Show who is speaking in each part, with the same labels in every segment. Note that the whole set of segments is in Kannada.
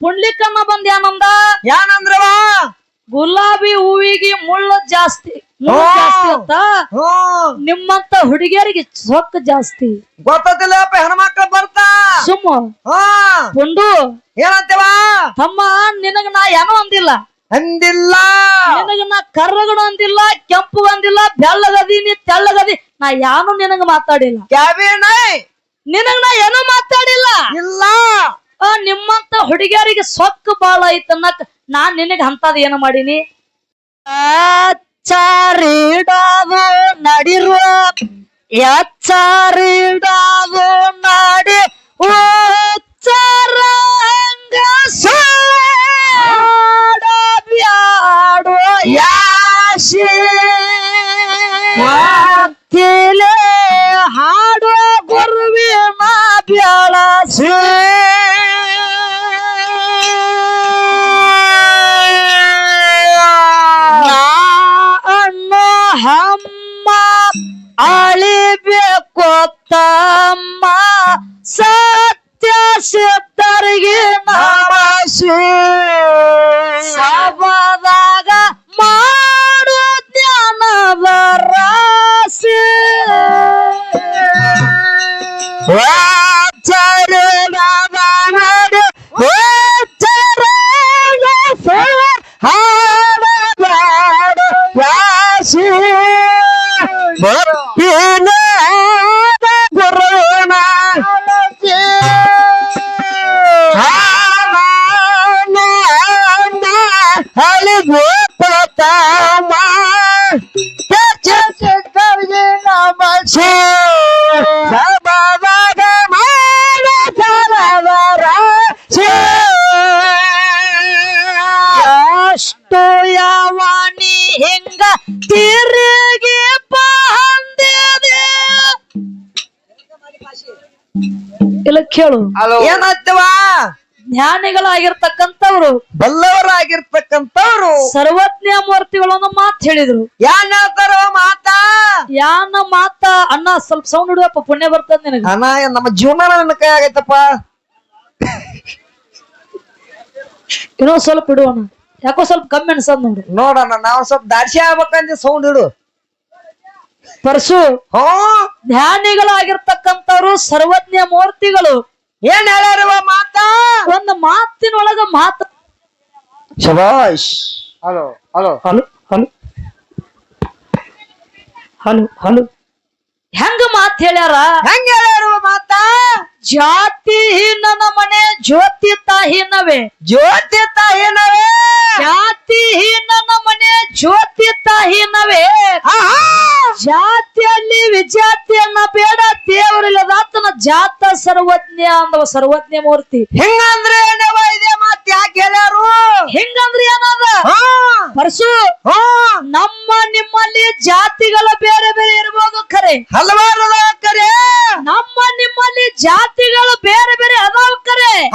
Speaker 1: ಪುಂಡ್ಲಿಕನ್ನ ಬಂದ್ಯಾನಂದ ಏನಂದ
Speaker 2: ಏನಂದ್ರವ
Speaker 1: ಗುಲಾಬಿ ಹೂವಿಗೆ ಮುಳ್ಳು ಜಾಸ್ತಿ. ಮುಳ್ಳು. ಜಾಸ್ತಿ ಅಂತ? ನಿಮ್ಮಂತ ಹುಡುಗಿಯರಿಗೆ ಸೊಕ್ಕ ಜಾಸ್ತಿ.
Speaker 2: ಗೊತ್ತಿಲ್ಲ ಹೆಣ್ಮಕ್ಳು ಬರ್ತಾ?
Speaker 1: ಸುಮ್ಮ. ಪುಂಡು.
Speaker 2: ಏನಂತೇವ?
Speaker 1: ತಮ್ಮ ನಿನಗ ನಾ ಏನೋ ಅಂದಿಲ್ಲ.
Speaker 2: ಅಂದಿಲ್ಲ.
Speaker 1: ನಿನಗ ನಾ ಕರ್ರಗಣ ಅಂದಿಲ್ಲ ಕೆಂಪು ಅಂದಿಲ್ಲ ನೀ ತೆಳ್ಳಗದಿ ನಾ ಯಾನು ನಿನಗ ಮಾತಾಡಿಲ್ಲ.
Speaker 2: ಕ್ಯಾಬಿನ್?
Speaker 1: ನಿನಗ ನಾ ಏನೋ ಮಾತಾಡಿಲ್ಲ.
Speaker 2: ಇಲ್ಲ.
Speaker 1: ನಿಮ್ಮಂತ ಹುಡುಗಿಯರಿಗೆ ಸೊಕ್ಕ ಬಾಳ ಐತನ್ನಕ್ ನಾನ್ ನಿನಗ ಅಂತದ್ ಏನು ಮಾಡೀನಿ? ಚಾರಿಡಾದು ನಡಿರುವ ಎಚ್ಚಾರಿಡಾದು ನಡಿ ಓಚಾರಂಗ ಬ್ಯಾಡೋ ಯಾಶಿ. ಹಾಡೋ ಗುರುವಿನ ಬ್ಯಾಳಸಿ না ಇಲ್ಲ ಕೇಳು.
Speaker 2: ಏನಾಗ್ತವಾ
Speaker 1: ಜ್ಞಾನಿಗಳಾಗಿರ್ತಕ್ಕಂಥವ್ರು
Speaker 2: ಬಲ್ಲವರಾಗಿರ್ತಕ್ಕಂಥವ್ರು.
Speaker 1: ಸರ್ವಜ್ಞ ಮೂರ್ತಿಗಳನ್ನು ಮಾತು ಹೇಳಿದ್ರು.
Speaker 2: ಯಾನ್ ಹೇಳ್ತಾರ ಮಾತಾ?
Speaker 1: ಯಾನ ಮಾತಾ? ಅಣ್ಣ ಸ್ವಲ್ಪ ಸೌಂಡ್ ಹಿಡಿಯಪ್ಪ ಪುಣ್ಯ ಬರ್ತದ ನಿನಗೆ.
Speaker 2: ಅಣ್ಣ ನಮ್ಮ ಜೀವನ ನನ್ನ ಕೈ ಆಗೈತಪ್ಪ?
Speaker 1: ಇನ್ನೊಂದ್ ಸ್ವಲ್ಪ ಇಡುವಣ್ಣ ಯಾಕೋ ಸ್ವಲ್ಪ ಕಮ್ಮಿ ಅನ್ಸದ್ ನೋಡು.
Speaker 2: ನೋಡಣ್ಣ ನಾವು ಸ್ವಲ್ಪ ದಾಡ್ಸಿ ಆಗ್ಬೇಕಂತ ಸೌಂಡ್ ಇಡು
Speaker 1: ಪರಸು
Speaker 2: ಹೋ?
Speaker 1: ಧ್ಯಾನಿಗಳಾಗಿರ್ತಕ್ಕಂಥವ್ರು ಸರ್ವಜ್ಞ ಮೂರ್ತಿಗಳು.
Speaker 2: ಏನ್ ಹೇಳ್ಯಾರವ ಮಾತಾ?
Speaker 1: ಒಂದು ಮಾತಿನೊಳಗ ಮಾತು
Speaker 2: ಶಬಾಷ್.
Speaker 3: Hello hello.
Speaker 1: Hello hello. Hello hello. ಹೆಂಗ ಮಾತ್ ಹೇಳ್ಯಾರ?
Speaker 2: ಹೆಂಗ ಹೇಳ್ಯಾರ ಮಾತಾ?
Speaker 1: ಜಾತಿ ಹೀನನ ಮನೆ ಜ್ಯೋತಿ ತಾಹಿನವೇ.
Speaker 2: ಜ್ಯೋತಿ ತಾಯಿನವೇ
Speaker 1: ಜಾತಿ ಹೀನ ಮನೆ ಜ್ಯೋತಿ ತಾಹಿನವೇ. ಜಾತಿಯಲ್ಲಿ ವಿಜಾತಿಯನ್ನ ಬೇಡ ದೇವರಿಲ್ಲದಾತನ ಜಾತ ಸರ್ವಜ್ಞ ಅಂದವ ಸರ್ವಜ್ಞ ಮೂರ್ತಿ.
Speaker 2: ಹಿಂಗಂದ್ರೆ ಏನವ ಇದೆ ಮಾತ್ ಯಾಕೆ ಹೇಳ್ಯಾರು?
Speaker 1: ಹೆಂಗಂದ್ರೆ ಏನದ? ಪರಸು ನಮ್ಮ ನಿಮ್ಮಲ್ಲಿ ಜಾತಿಗಳ ಬೇರೆ ಬೇರೆ
Speaker 2: ಹಲವಾರು ಕರೆ
Speaker 1: ನಮ್ಮ ನಿಮ್ಮಲ್ಲಿ ಜಾತಿಗಳು ಬೇರೆ ಬೇರೆ ಅದಾವ
Speaker 2: ಕರೆ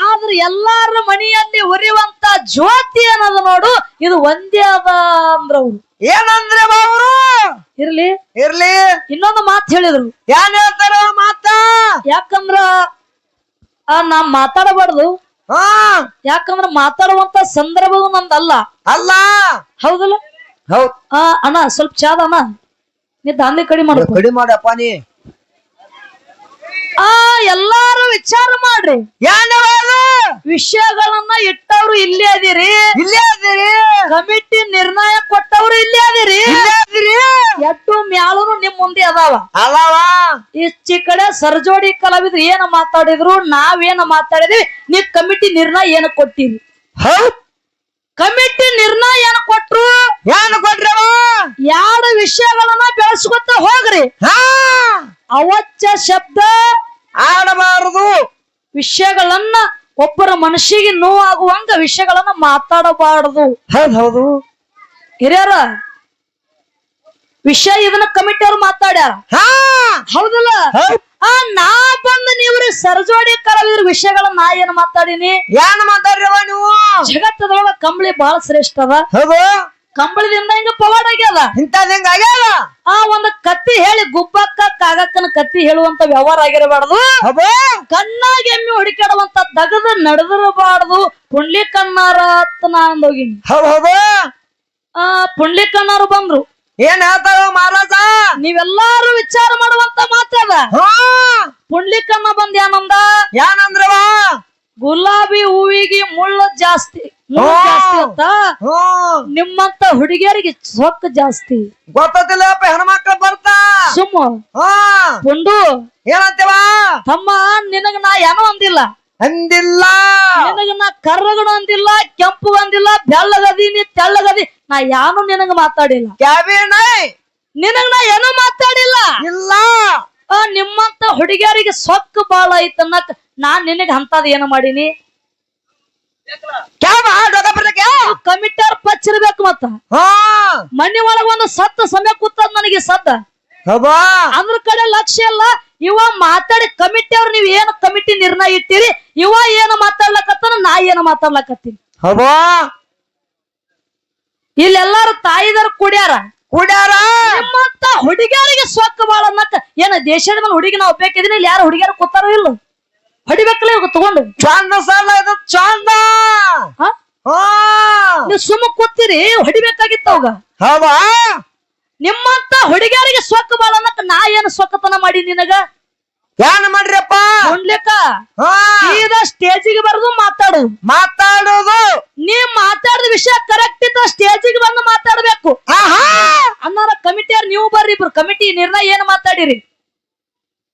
Speaker 1: ಆದ್ರೆ ಎಲ್ಲಾರ ಮನೆಯಲ್ಲಿ ಉರಿಯುವಂತ ಜ್ಯೋತಿ ಅನ್ನೋದು ನೋಡು ಇದು ಒಂದೇ ಅದ ಅಂದ್ರವ್ರು.
Speaker 2: ಏನಂದ್ರೆ ಅವರು?
Speaker 1: ಇರ್ಲಿ.
Speaker 2: ಇರ್ಲಿ.
Speaker 1: ಇನ್ನೊಂದು ಮಾತು ಹೇಳಿದ್ರು.
Speaker 2: ಏನ್ ಹೇಳ್ತಾರ ಮಾತಾ?
Speaker 1: ಯಾಕಂದ್ರ ನಾ ಮಾತಾಡಬಾರ್ದು. ಯಾಕಂದ್ರ ಮಾತಾಡುವಂತ ಸಂದರ್ಭವು ನಂದಲ್ಲ.
Speaker 2: ಅಲ್ಲ.
Speaker 1: ಹೌದಲ್ಲ?
Speaker 2: ಹೌದ್.
Speaker 1: ಅಣ್ಣ ಸ್ವಲ್ಪ ಚಾದ ಅಣ್ಣ. ನೀ ಕಡಿ ಕಡಿಮೆ
Speaker 2: ಕಡಿ ಮಾಡಪ್ಪ ನೀ.
Speaker 1: ಆ ಎಲ್ಲಾರು ವಿಚಾರ ಮಾಡ್ರಿ? ವಿಷಯಗಳನ್ನ ಇಟ್ಟವ್ರು ಇಲ್ಲೇ ಅದಿರಿ.
Speaker 2: ಇಲ್ಲೇ ಅದಿರಿ.
Speaker 1: ಕಮಿಟಿ ನಿರ್ಣಯ ಕೊಟ್ಟವ್ರು ಇಲ್ಲೇ ಅದಿರಿ. ಎಟ್ಟು ಮ್ಯಾಲೂ ನಿಮ್ ಮುಂದೆ ಅದಾವ.
Speaker 2: ಅದಾವ.
Speaker 1: ಈಚಿ ಕಡೆ ಸರ್ಜೋಡಿ ಕಲಾವಿದ್ರು ಏನ ಮಾತಾಡಿದ್ರು ನಾವೇನ ಮಾತಾಡಿದ್ವಿ ನೀವ್ ಕಮಿಟಿ ನಿರ್ಣಯ ಏನ ಕೊಟ್ಟಿರಿ?
Speaker 2: ಹೌದ್.
Speaker 1: ಕಮಿಟಿ ನಿರ್ಣಯ ಏನ
Speaker 2: ಏನ್ ಕೊಟ್ರವ
Speaker 1: ಎರಡು ವಿಷಯಗಳನ್ನ ಬೆಳೆಸ್ಕೊತ ಹೋಗ್ರಿ
Speaker 2: ಹಾ
Speaker 1: ಅವಚ್ಚ ಶಬ್ದ
Speaker 2: ಆಡಬಾರದು.
Speaker 1: ವಿಷಯಗಳನ್ನ ಒಬ್ಬರ ಮನಸ್ಸಿಗೆ ನೋವಾಗುವಂಗ ವಿಷಯಗಳನ್ನ ಮಾತಾಡಬಾರದು.
Speaker 2: ಹೌದ್ ಹೌದು.
Speaker 1: ಹಿರಿಯರ ವಿಷಯ ಇದನ್ನ ಕಮಿಟಿ ಅವ್ರು ಮಾತಾಡ್ಯಾರ. ಹೌದಲ್ಲ? ಆ ನಾ ಬಂದು ನೀವ್ರಿ ಸರ್ಜೋಡಿ ಕರವಿದ್ರ ವಿಷಯಗಳನ್ನ ನಾ ಏನ್ ಮಾತಾಡೀನಿ?
Speaker 2: ಏನ್ ಮಾತಾಡ್ರವ ನೀವು?
Speaker 1: ಜಗತ್ತದೊಳಗ ಕಂಬಳಿ ಬಹಳ ಶ್ರೇಷ್ಠ ಅದ.
Speaker 2: ಹೌದು.
Speaker 1: ಕಂಬಳದಿಂದ ಹಿಂಗ ಪವಾಡ್ ಆಗ್ಯದ?
Speaker 2: ಇಂಥದ್ ಹಿಂಗ ಆಗ್ಯಾದ?
Speaker 1: ಆ ಒಂದ್ ಕತ್ತಿ ಹೇಳಿ ಗುಬ್ಬಕ್ಕ ಕಾಗಕ್ಕನ ಕತ್ತಿ ಹೇಳುವಂತ ವ್ಯವಹಾರ ಆಗಿರಬಾರ್ದು.
Speaker 2: ಕಣ್ಣಾಗಿ
Speaker 1: ಕಣ್ಣಾಗ ಎಮ್ಮಿ ಹುಡುಕಾಡುವಂತ ದಗದ ನಡೆದಿರಬಾರ್ದು. ಪುಂಡ್ಲಿ ಕಣ್ಣಾರ ಅಂತ
Speaker 2: ಹೌದು ಹೌದು.
Speaker 1: ಆ ಪುಂಡ್ಲಿ ಕಣ್ಣಾರು ಬಂದ್ರು.
Speaker 2: ಏನ್ ಹೇಳ್ತಾವ ಮಹಾರಾಜ
Speaker 1: ನೀವೆಲ್ಲಾರು ವಿಚಾರ ಮಾಡುವಂತ ಮಾತದ?
Speaker 2: ಹಾ.
Speaker 1: ಪುಂಡ್ಲಿ ಕಣ್ಣ ಬಂದ್ ಏನಂದ
Speaker 2: ಏನಂದ್ರವ
Speaker 1: ಗುಲಾಬಿ ಹೂವಿಗೆ ಮುಳ್ಳು ಜಾಸ್ತಿ. ಜಾಸ್ತಿ ಅಂತ? ನಿಮ್ಮಂತ ಹುಡುಗಿಯರಿಗೆ ಸೊಕ್ಕ ಜಾಸ್ತಿ.
Speaker 2: ಗೊತ್ತಿಲ್ಲಪ್ಪ ಹೆಣ್ಮಕ್ಳು ಬರ್ತಾ.
Speaker 1: ಸುಮ್ಮ.
Speaker 2: ಹಾ!
Speaker 1: ಪುಂಡು
Speaker 2: ಏನಂತೇವ?
Speaker 1: ತಮ್ಮ ನಿನಗ ನಾ ಏನೋ ಅಂದಿಲ್ಲ.
Speaker 2: ಅಂದಿಲ್ಲ.
Speaker 1: ನಿನಗ ನಾ ಕರ್ರಗಣ ಅಂದಿಲ್ಲ ಕೆಂಪು ಅಂದಿಲ್ಲ ಬೆಳ್ಳಗದೀನಿ ತೆಳ್ಳಗದಿ ನಾ ಯಾನು ನಿನಗ ಮಾತಾಡಿಲ್ಲ.
Speaker 2: ಕ್ಯಾಬಿನ
Speaker 1: ನಿನಗ ನಾ ಏನೋ ಮಾತಾಡಿಲ್ಲ.
Speaker 2: ಇಲ್ಲ.
Speaker 1: ಆ ನಿಮ್ಮಂತ ಹುಡುಗಿಯರಿಗೆ ಸೊಕ್ಕ ಬಾಳ ಐತನ್ನಕ್ ನಾನ್ ನಿನಗ ಅಂತದ್ ಏನು ಮಾಡೀನಿ?
Speaker 2: ಡೊಗ
Speaker 1: ಕಮಿಟರ್ ಪಚ್ಚಿರ್ಬೇಕು ಮತ್ತ.
Speaker 2: ಹಾ.
Speaker 1: ಮನಿ ಒಳಗ ಒಂದು ಸತ್ತ ಸಮಯ ಕೂತದ ನನಗೆ ಸದ್ದ.
Speaker 2: ಅಂದ್ರ
Speaker 1: ಅದ್ರ ಕಡೆ ಲಕ್ಷ್ಯ ಇಲ್ಲ. ಇವ ಮಾತಾಡಿ ಕಮಿಟಿ ಅವ್ರು ನೀವ್ ಏನು ಕಮಿಟಿ ನಿರ್ಣಯ ಇಟ್ಟಿರಿ? ಇವ ಏನು ಮಾತಾಡ್ಲಕತ್ತಾನ ನಾ ಏನು ಮಾತಾಡ್ಲಕತ್ತೀನಿ.
Speaker 2: ಹೌದು?
Speaker 1: ಇಲ್ಲೆಲ್ಲಾರು ತಾಯಿದಾರ ಕುಡ್ಯಾರ?
Speaker 2: ಕುಡ್ಯಾರ?
Speaker 1: ನಿಮ್ಮಂತ ಹುಡುಗಿಯರಿಗೆ ಸೊಕ್ಕ ಬಾಳ ಅನ್ನಕ ಏನ ದೇಶದ ಮೇಲೆ ಹುಡುಗಿ ನಾವು ಬೇಕಿದ್ರೆ ಇಲ್ಲಿ ಯಾರು ಹುಡುಗಿಯರು ಕೂತಾರೋ ಇಲ್ಲ? ಹೊಡಿಬೇಕಲ್ಲ ಇವಾಗ ತಗೊಂಡು.
Speaker 2: ಚಂದ ಸಾಲ ಇದು ಚಂದ!
Speaker 1: ಹಾ? ನೀವು ಸುಮ್ಮ ಕೂತೀರಿ ಹೊಡಿಬೇಕಾಗಿತ್ತು ಅವಾಗ.
Speaker 2: ಹೌದಾ?
Speaker 1: ನಿಮ್ಮಂತ ಹುಡುಗಿಯರಿಗೆ ಸೊಕ್ಕ ಬಾಳ ಅನ್ನಕ್ ನಾ ಏನು ಸೊಕ್ಕತನ ಮಾಡಿ ನಿನಗ?
Speaker 2: ಏನ್ ಮಾಡ್ರಿಯಪ್ಪ?
Speaker 1: ನೋಡ್ಲಿಕ್ಕ?
Speaker 2: ಹಾ!
Speaker 1: ಸೀದಾ ಸ್ಟೇಜಿಗೆ ಬರೋದು ಮಾತಾಡು.
Speaker 2: ಮಾತಾಡೋದು!
Speaker 1: ನೀ ಮಾತಾಡಿದ ವಿಷಯ ಕರೆಕ್ಟ್ ಇತ್ತು ಸ್ಟೇಜಿಗೆ ಬಂದು ಮಾತಾಡ್ಬೇಕು.
Speaker 2: ಆಹಾ!
Speaker 1: ಅನ್ನಾರ ಕಮಿಟಿಯವ್ರು ನೀವು ಬರ್ರಿ ಇಬ್ರು ಕಮಿಟಿ ನಿರ್ಣಯ ಏನ್ ಮಾತಾಡಿರಿ?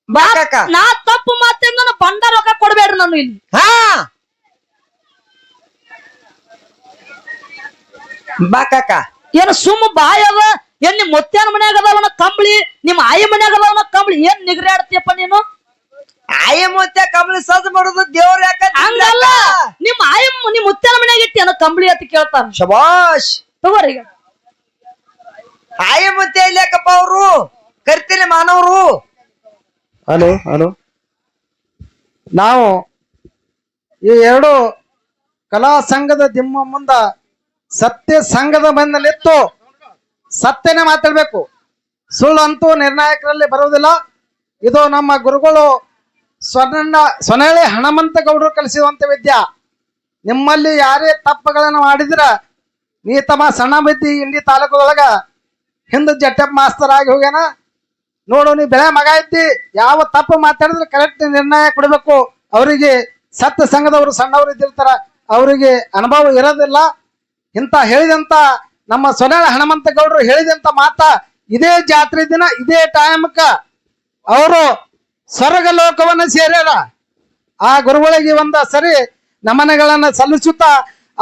Speaker 2: ಬಾಕಕ್ಕ
Speaker 1: ನಾ ತಪ್ಪು ಮಾತಿಂದ ನಾನು ಬಂಡ ರೊಕ್ಕ ಕೊಡ್ಬೇಡ್ರಿ ನಾನು ಇಲ್ಲಿ.
Speaker 2: ಹಾ. ಬಾಕಕ್ಕ
Speaker 1: ಏನ್ ಸುಮ್ಮ ಬಾಯ್ ಅದ ಏನ್ ನಿಮ್ ಮುತ್ಯಾನ ಮನ್ಯಾಗ ಅದಾವನ ಕಂಬಳಿ ನಿಮ್ ಆಯಿ ಮನ್ಯಾಗ ಅದಾವನ ಕಂಬಳಿ ಏನ್ ನಿಗ್ರಾಡ್ತೀಯಪ್ಪ ನೀನು?
Speaker 2: ಆಯಿ ಮುತ್ತೆ ಕಂಬಳಿ ಸದ್ ಮಾಡುದು ದೇವ್ರ ಯಾಕ
Speaker 1: ಹಂಗಲ್ಲ ನಿಮ್ ಆಯಿ ನಿಮ್ ಮುತ್ಯಾನ ಮನ್ಯಾಗ ಇಟ್ಟಿ ಏನೋ ಕಂಬಳಿ ಅಂತ ಕೇಳ್ತಾರ.
Speaker 2: ಶಬಾಷ್.
Speaker 1: ತಗೋರಿ ಈಗ.
Speaker 2: ಆಯಿ ಮುತ್ತೆ ಇಲ್ಯಾಕಪ್ಪ ಅವರು? ಕರಿತೀನಿ ಮಾನವರು.
Speaker 3: Hello hello. ನಾವು ಈ ಎರಡು ಕಲಾ ಸಂಘದ ದಿಮ್ಮ ಮುಂದ ಸತ್ಯ ಸಂಘದ ಬಂದಲಿತ್ತು ಸತ್ಯನೇ ಮಾತಾಡ್ಬೇಕು. ಸುಳ್ಳು ಅಂತೂ ನಿರ್ಣಾಯಕರಲ್ಲಿ ಬರುವುದಿಲ್ಲ. ಇದು ನಮ್ಮ ಗುರುಗಳು ಸ್ವರ್ಣ ಸೊನಹಳ್ಳಿ ಹಣಮಂತ ಗೌಡರು ಕಲಿಸಿರುವಂತ ವಿದ್ಯಾ. ನಿಮ್ಮಲ್ಲಿ ಯಾರೇ ತಪ್ಪುಗಳನ್ನು ಮಾಡಿದ್ರ ನೀ ತಮ್ಮ ಸಣ್ಣ ಬಿದ್ದಿ ಇಂಡಿ ತಾಲೂಕದೊಳಗ ಹಿಂದೆ ಜಟ್ಟಪ್ ಮಾಸ್ತರ್ ಆಗಿ ಹೋಗ್ಯಾನ. ನೋಡು, ನೀ ಬೆಳೆ ಮಗ ಇದ್ದಿ, ಯಾವ ತಪ್ಪು ಮಾತಾಡಿದ್ರೆ ಕರೆಕ್ಟ್ ನಿರ್ಣಯ ಕೊಡಬೇಕು. ಅವರಿಗೆ ಸತ್ಯ ಸಂಘದವರು ಸಣ್ಣವರು ಇದ್ದಿರ್ತಾರ, ಅವರಿಗೆ ಅನುಭವ ಇರೋದಿಲ್ಲ. ಇಂತ ಹೇಳಿದಂತ ನಮ್ಮ ಸೊನಾಳ ಹನುಮಂತ ಗೌಡರು ಹೇಳಿದಂತ ಮಾತ ಇದೇ ಜಾತ್ರೆ ದಿನ, ಇದೇ ಟೈಮ್ಕ ಅವರು ಸ್ವರ್ಗ ಲೋಕವನ್ನ ಸೇರ್ಯಾರ. ಆ ಗುರುಗಳಿಗೆ ಒಂದ ಸರಿ ನಮನಗಳನ್ನ ಸಲ್ಲಿಸುತ್ತಾ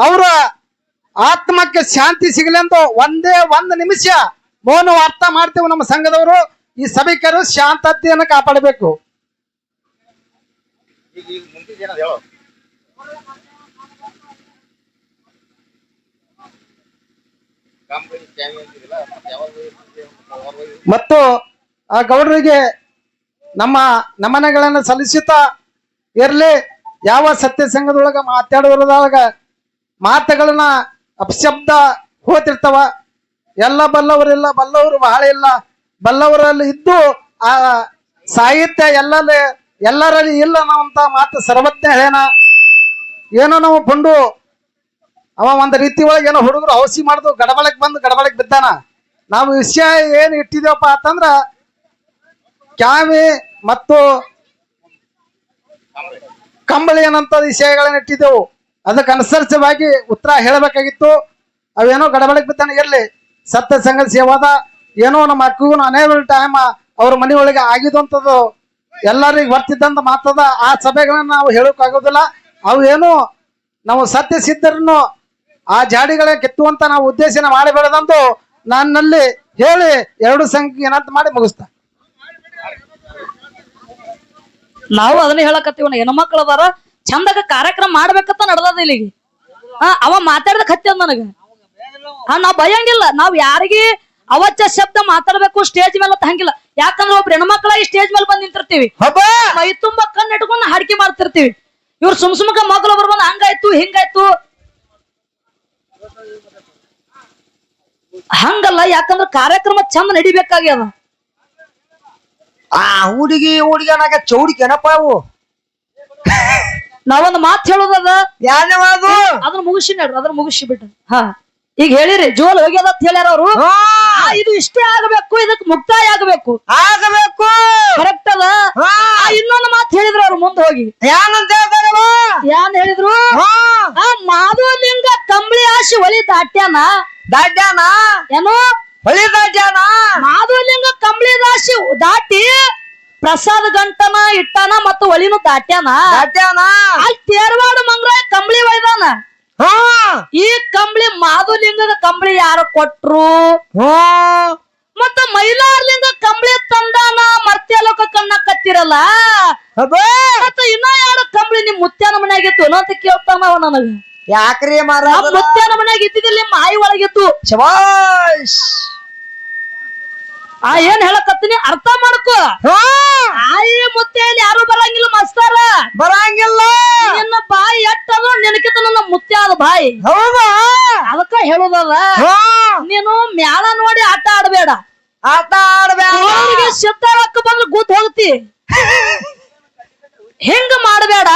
Speaker 3: ಅವರ ಆತ್ಮಕ್ಕೆ ಶಾಂತಿ ಸಿಗಲಿ ಅಂತ ಒಂದೇ ಒಂದು ನಿಮಿಷ ಮೌನ ಅರ್ಥ ಮಾಡ್ತೇವೆ ನಮ್ಮ ಸಂಘದವರು. ಈ ಸಭಿಕರು ಶಾಂತತೆಯನ್ನು ಕಾಪಾಡಬೇಕು. ಮತ್ತು ಆ ಗೌಡರಿಗೆ ನಮ್ಮ ನಮನಗಳನ್ನು ಸಲ್ಲಿಸುತ್ತಾ ಇರಲಿ. ಯಾವ ಸತ್ಯ ಸಂಘದೊಳಗ ಮಾತಾಡೋದ್ರೊಳಗ ಮಾತುಗಳನ್ನ ಅಪಶಬ್ದ ಹೋತಿರ್ತಾವ ಎಲ್ಲ ಬಲ್ಲವರಿಲ್ಲ ಬಲ್ಲವರು ಬಹಳ ಇಲ್ಲ. ಬಲ್ಲವರಲ್ಲಿ ಇದ್ದು ಆ ಸಾಹಿತ್ಯ ಎಲ್ಲಲ್ಲಿ ಎಲ್ಲರಲ್ಲಿ ಇಲ್ಲ ನಾವಂತ ಮಾತು ಸರ್ವಜ್ಞ ಹೇಳೇನ? ಏನೋ ನಾವು ಬಂಡು ಅವ ಒಂದ್ ರೀತಿ ಒಳಗೆ ಏನೋ ಹುಡುಗರು ಔಸಿ ಮಾಡುದು ಗಡಬಳಕ್ ಬಂದು ಗಡಬಳಕ್ ಬಿದ್ದಾನ. ನಾವು ವಿಷಯ ಏನು ಇಟ್ಟಿದೇವಪ್ಪ ಅಂತಂದ್ರ ಕ್ಯಾಮಿ ಮತ್ತು ಕಂಬಳಿ ಏನಂತ ವಿಷಯಗಳನ್ನ ಇಟ್ಟಿದ್ದೆವು. ಅದಕ್ಕೆ ಅನುಸರಿಸವಾಗಿ ಉತ್ತರ ಹೇಳಬೇಕಾಗಿತ್ತು. ಅವೇನೋ ಗಡಬಡಕ್ ಬಿದ್ದಾನೆ ಎಲ್ಲಿ ಸತ್ಯ ಸಂಘ ಸೇವಾದ ಏನೋ ನಮ್ಮ ಅಕ್ಕಗೂ ಅನೇಬಲ್ ಟೈಮ್ ಅವ್ರ ಮನೆಯೊಳಗೆ ಆಗಿದಂಥದ್ದು ಎಲ್ಲರಿಗೂ ಬರ್ತಿದ್ದಂತ ಮಾತದ ಆ ಸಭೆಗಳನ್ನ ನಾವು ಹೇಳೋಕ್ಕಾಗೋದಿಲ್ಲ. ಅವು ಏನು ನಾವು ಸತ್ಯ ಸಿದ್ಧರನ್ನು ಆ ಜಾಡಿಗಳ ಕೆತ್ತುವಂತ ನಾವು ಉದ್ದೇಶನ ಮಾಡಬೇಡದಂದು ನನ್ನಲ್ಲಿ ಹೇಳಿ ಎರಡು ಸಂಖ್ಯೆ ಏನಂತ ಮಾಡಿ ಮುಗಿಸ್ತಾ.
Speaker 1: ನಾವು ಅದನ್ನ ಹೇಳಕತ್ತೀವಿ ಹೆಣ್ಮಕ್ಳು ಅದಾರ, ಚಂದಕ ಕಾರ್ಯಕ್ರಮ ಮಾಡ್ಬೇಕಂತ ನಡ್ದದ ಇಲ್ಲಿಗೆ. ಅವ ಮಾತಾಡದ ಕತ್ತೆ ನನಗ. ನಾವ್ ಭಯಂಗಿಲ್ಲ ನಾವ್ ಯಾರಿಗೆ ಅವಚ್ಚ ಶಬ್ದ ಮಾತಾಡ್ಬೇಕು ಸ್ಟೇಜ್ ಮೇಲೆ ಹಂಗಿಲ್ಲ. ಯಾಕಂದ್ರೆ ಒಬ್ರು ಹೆಣ್ಮಕ್ಳಾಗಿ ಸ್ಟೇಜ್ ಮೇಲೆ ಬಂದ್ ನಿಂತಿರ್ತೀವಿ. ಮೈ ತುಂಬಾ ಕಣ್ಣು ಇಟ್ಕೊಂಡು ಹಾಡಿಕೆ ಮಾಡ್ತಿರ್ತೀವಿ. ಇವ್ರು ಸುಮ್ ಸುಮ್ಕ ಮಕ್ಕಳು ಬರ್ಬಂದು ಹಂಗಾಯ್ತು ಹಿಂಗಾಯ್ತು. ಹಂಗಲ್ಲ ಯಾಕಂದ್ರ ಕಾರ್ಯಕ್ರಮ ಚಂದ ನಡಿಬೇಕಾಗ್ಯದ.
Speaker 2: ಆ ಹುಡುಗಿ ಹುಡುಗನಾಗ ಚೌಡಿಕೆನಪ್ಪ ಅವು?
Speaker 1: ನಾವೊಂದ್ ಮಾತ್ ಹೇಳೋದದ.
Speaker 2: ಧನ್ಯವಾದ
Speaker 1: ಅದನ್ನ ಮುಗಿಸಿ ನೋಡ್ರಿ ಅದನ್ನ ಮುಗಿಸಿ ಬಿಟ್ಟ ಹಾ. ಈಗ ಹೇಳಿರಿ ಜೋಲ್ ಹೋಗ್ಯದ ಅಂತ ಹೇಳ್ಯಾರ ಅವರು? ಇದು ಇಷ್ಟೇ ಆಗಬೇಕು ಇದಕ್ ಮುಕ್ತಾಯ ಆಗಬೇಕು.
Speaker 2: ಆಗಬೇಕು.
Speaker 1: ಕರೆಕ್ಟ್ ಅದ? ಆ, ಇನ್ನೊಂದು ಮಾತು ಹೇಳಿದ್ರು ಅವ್ರು ಮುಂದೆ ಹೋಗಿ.
Speaker 2: ಯಾನಂತ ಹೇಳ್ತಾರವ
Speaker 1: ಏನ್ ಹೇಳಿದ್ರು? ಮಾಧವಲಿಂಗ ಕಂಬಳಿ ಆಶಿ ಒಲಿ ದಾಟ್ಯಾನ?
Speaker 2: ದಾಟ್ಯಾನ?
Speaker 1: ಏನು?
Speaker 2: ಹೊಳಿ ಮಾಧು
Speaker 1: ಲಿಂಗ ಕಂಬಳಿ ದಾಶಿ ದಾಟಿ ಪ್ರಸಾದ ಗಂಟನ ಇಟ್ಟಾನ ಮತ್ತು ಒಲಿನು ದಾಟ್ಯಾನ?
Speaker 2: ದಾಟ್ಯಾನ?
Speaker 1: ಅಲ್ಲಿ ತೇರವಾಡ ಮಂಗ್ರ ಕಂಬಳಿ ಒಯ್ದಾನ?
Speaker 2: ಹಾ.
Speaker 1: ಈ ಕಂಬಳಿ ಮಾಧುಲಿಂಗದ ಕಂಬಳಿ ಯಾರು ಕೊಟ್ರು?
Speaker 2: ಹಾ.
Speaker 1: ಮತ್ತ ಮೈಲಾರ್ಲಿಂಗ ಕಂಬಳಿ ತಂದಾನ ಮರ್ತ್ಯಾಲೋಕ ಕಣ್ಣ ಕತ್ತಿರಲ್ಲ ಮತ್ತ ಇನ್ನ ಯಾರು ಕಂಬಳಿ ನಿಮ್ ಮುತ್ಯಾನ ಮನೆಯಾಗಿತ್ತು ಅಂತ ಕೇಳ್ತಾನ ಅವ ನನಗ.
Speaker 2: ಯಾಕ್ರಿ ಮಾರ
Speaker 1: ಮುತ್ಯಾನ ಮನ್ಯಾಗ ಇದ್ದಿದ್ದಿಲ್ಲ ನಿಮ್ಮ ಆಯಿ ಒಳಗಿತ್ತು.
Speaker 2: ಶಬಾಷ್.
Speaker 1: ಆ ಏನ್ ಹೇಳಕತ್ತೀನಿ ಅರ್ಥ ಮಾಡ್ಕೋ. ಆಯಿ ಮುತ್ತೆಯಲ್ಲಿ ಯಾರು ಬರಂಗಿಲ್ಲ ಮಸ್ತಾರ.
Speaker 2: ಬರಂಗಿಲ್ಲ.
Speaker 1: ನಿನ್ನ ಬಾಯಿ ಎಟ್ಟದ ನಿನಕಿತ ನನ್ನ ಮುತ್ತೆ ಅದ ಬಾಯಿ.
Speaker 2: ಹೌದಾ?
Speaker 1: ಅದಕ್ಕ ಹೇಳುದಲ್ಲ
Speaker 2: ಹಾ.
Speaker 1: ನೀನು ಮ್ಯಾಲ ನೋಡಿ ಆಟ ಆಡಬೇಡ.
Speaker 2: ಆಟ ಆಡ್ಬೇಡ.
Speaker 1: ಸಿದ್ಧಾರಕ್ಕ ಬಂದ್ರೆ ಗುದ್ ಹೋಗ್ತಿ. ಹೆಂಗ ಮಾಡಬೇಡ.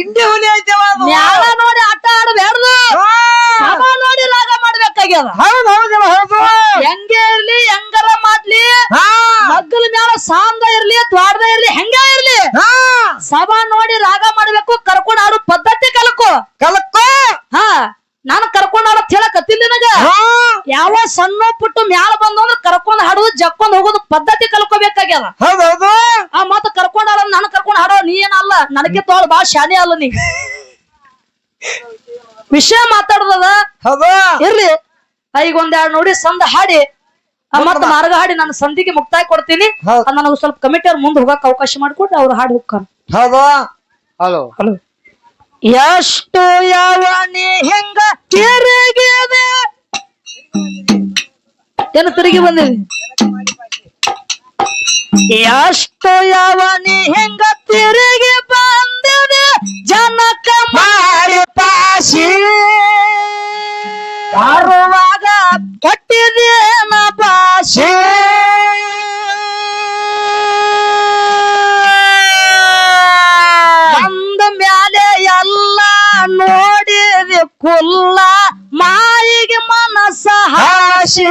Speaker 2: ಇಂಡಿ ಹುಲಿ ಐತೆ ಮ್ಯಾಳ
Speaker 1: ಮ್ಯಾಲ ನೋಡಿ ಆಟ ಆಡಬೇಡ್ದು. ನೋಡಿ ರಾಗ ಮಾಡ್ಬೇಕಾಗ್ಯದ.
Speaker 2: ಹೌದು ಹೌದು ಹೌದು
Speaker 1: ಹೆಂಗೆ ಇರ್ಲಿ ಹೆಂಗಾರ ಮಾಡ್ಲಿ
Speaker 2: ಹಾ
Speaker 1: ಮಗ್ಗಲ ಮ್ಯಾಲ ಸಾಂದ ಇರ್ಲಿ ದ್ವಾರದ ಇರ್ಲಿ ಹೆಂಗ ಇರ್ಲಿ
Speaker 2: ಹಾ
Speaker 1: ಸಭಾ ನೋಡಿ ರಾಗ ಮಾಡ್ಬೇಕು ಕರ್ಕೊಂಡ್ ಆಡೋ ಪದ್ಧತಿ ಕಲ್ಕೋ
Speaker 2: ಕಲಕ್ಕೋ
Speaker 1: ಹಾ ನಾನು ಕರ್ಕೊಂಡ್ ಆಡತ್ ಹೇಳಕತ್ತಿಲ್ಲ ನಿನಗ
Speaker 2: ಹಾ
Speaker 1: ಯಾವ ಸಣ್ಣ ಪುಟ್ಟು ಮ್ಯಾಲ ಬಂದಂದ್ರ ಕರ್ಕೊಂಡ್ ಹಾಡುದು ಜಕ್ಕೊಂಡ್ ಹೋಗೋದು ಪದ್ಧತಿ ಕಲ್ಕೋಬೇಕಾಗ್ಯದ
Speaker 2: ಹೌದೌದು. ಹೌದು
Speaker 1: ಆ ಮತ್ತ ಕರ್ಕೊಂಡ ಆಡೋ ನಾನು ಕರ್ಕೊಂಡ್ ಹಾಡೋ ನೀ ಏನಲ್ಲ ನನಗೆ ತೋಳ ಬಾ ಶಾನೆ ಅಲ್ಲ ನೀ. ವಿಷಯ ಮಾತಾಡೋದದ?
Speaker 2: ಹೌದು.
Speaker 1: ಇರ್ಲಿ. ಐಗ್ ಒಂದೆರಡು ನೋಡಿ ಸಂದ ಹಾಡಿ. ಆ, ಮತ್ತ ಮಾರ್ಗ ಹಾಡಿ ನಾನು ಸಂಧಿಗೆ ಮುಕ್ತಾಯ ಕೊಡ್ತೀನಿ. ನನಗೆ ಸ್ವಲ್ಪ ಕಮಿಟಿ ಅವ್ರ ಮುಂದೆ ಹೋಗಕ್ ಅವಕಾಶ ಮಾಡಿಕೊಟ್ಟು ಅವ್ರು ಹಾಡು ಹೋಗ್ತಾರ
Speaker 2: ಹೌದಾ.
Speaker 3: ಹಲೋ.
Speaker 1: ಹಲೋ. ಎಷ್ಟು ಯಾವನಿ ಹೆಂಗ ತಿರುಗಿದೆ ಏನು ತಿರುಗಿ ಬಂದಿದೆ ಎಷ್ಟು ಯಾವನಿ ಹೆಂಗ ತಿರುಗಿ ಬಂದಿದೆ ಜನಕ ಮಾಡಿ ಪಾಶಿ. ಬರುವಾಗ ಕೊಟ್ಟಿದೇನ ಪಾಶಿ. ಅಂದ ಮ್ಯಾಲೆ ಎಲ್ಲ ನೋಡಿದೆ ಕುಲ್ಲ, ಮಾಯಿಗೆ ಮನಸ್ಸ ಹಾಶಿ.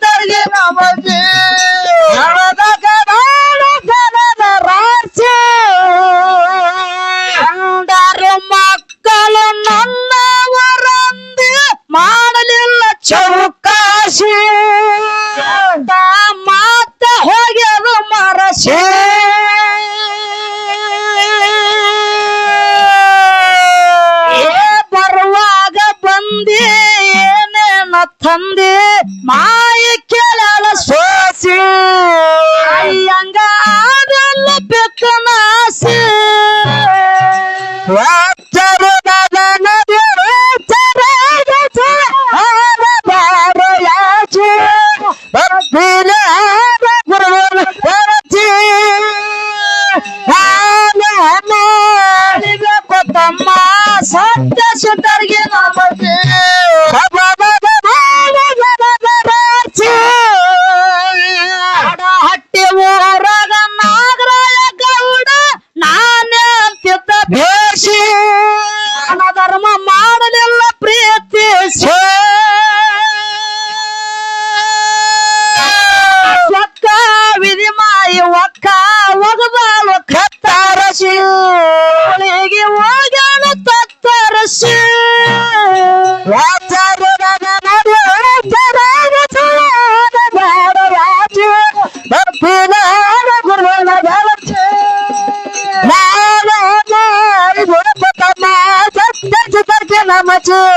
Speaker 1: Matu.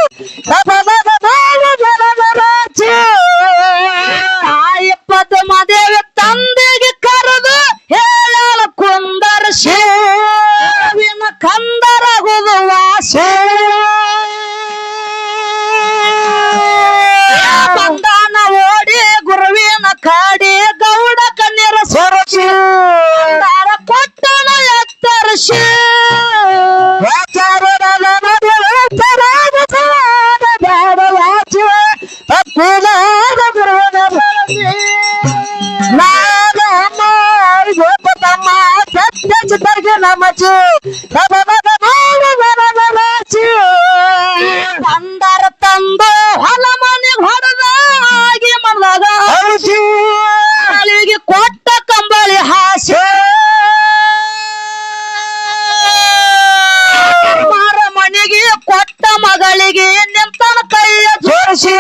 Speaker 1: ಮಗಳಿಗೆ ನಿಂತನ ಕೈಯ
Speaker 2: ಜೋಡಿಸಿ.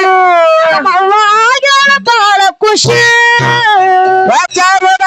Speaker 1: ಮವ್ವಾಗ್ಯಾಳ ಬಾಳ ಖುಷಿ
Speaker 2: ವಾಚಾರದ